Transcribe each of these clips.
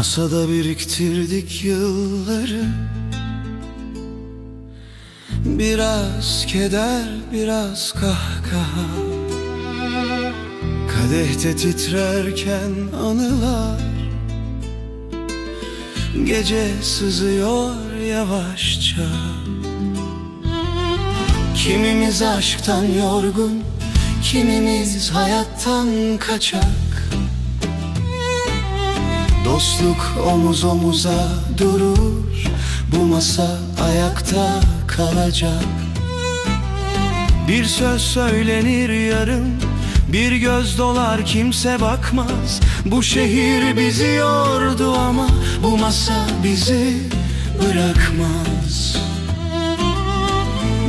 Masada biriktirdik yılları. Biraz keder, biraz kahkaha. Kadehte titrerken anılar. Gece sızıyor yavaşça. Kimimiz aşktan yorgun Kimimiz hayattan kaçak Dostluk omuz omuza durur Bu masa ayakta kalacak. Bir söz söylenir yarım Bir göz dolar kimse bakmaz. Bu şehir bizi yordu ama Bu masa bizi bırakmaz.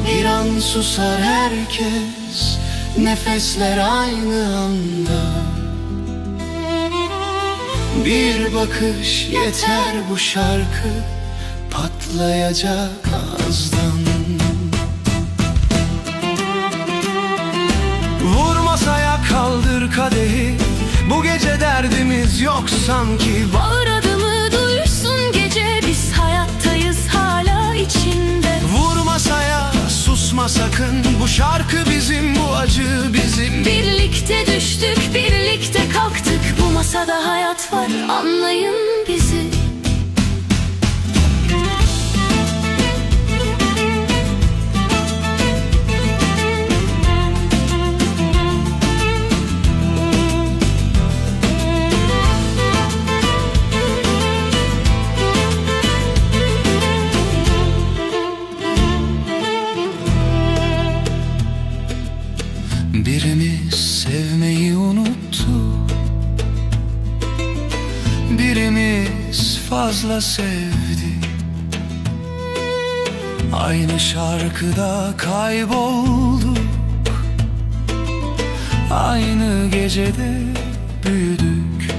Bir an susar herkes Nefesler aynı anda bir bakış yeter bu şarkı patlayacak ağızdan Vur masaya kaldır kadehi. Bu gece derdimiz yok sanki. Bağır adımı duysun gece. Biz hayattayız hala içinde. Vur masaya susma sakın. Bu şarkı bizim bu acı bizim. Birlikte düştük birlikte kalktık. Bu masada hayat anlayın Birimiz fazla sevdi Aynı şarkıda kaybolduk. Aynı gecede büyüdük.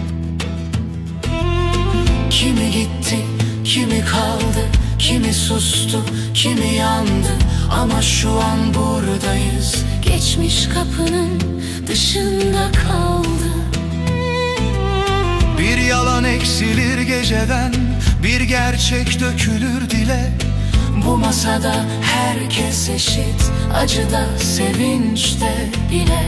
Kimi gitti, kimi kaldı Kimi sustu, kimi yandı. Ama şu an buradayız. Geçmiş kapının dışında kaldı eksilir geceden Bir gerçek dökülür dile. Bu masada herkes eşit Acıda sevinçte bile.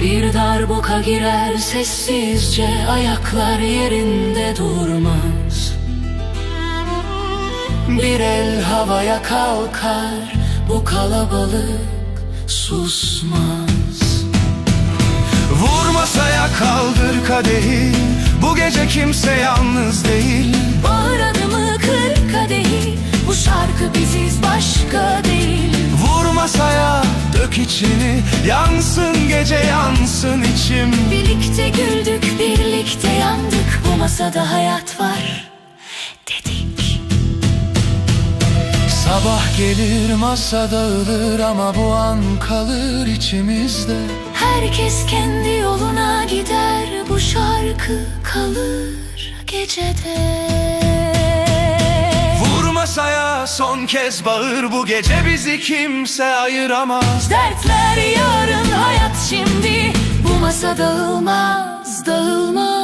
Bir darbuka girer sessizce Ayaklar yerinde durmaz. Bir el havaya kalkar Bu kalabalık susmaz. Vur masaya kaldır kadehi Bu gece kimse yalnız değil. Bağır adımı kır kadehi Bu şarkı biziz başka değil. Vur masaya dök içini. Yansın gece yansın içim. Birlikte güldük birlikte yandık. Bu masada hayat var dedik. Sabah gelir masa dağılır Ama bu an kalır içimizde. Herkes kendi yoluna gider şarkı kalır gecede. Vur masaya son kez bağır. Bu gece bizi kimse ayıramaz. Dertler yarın hayat şimdi. Bu masa dağılmaz dağılmaz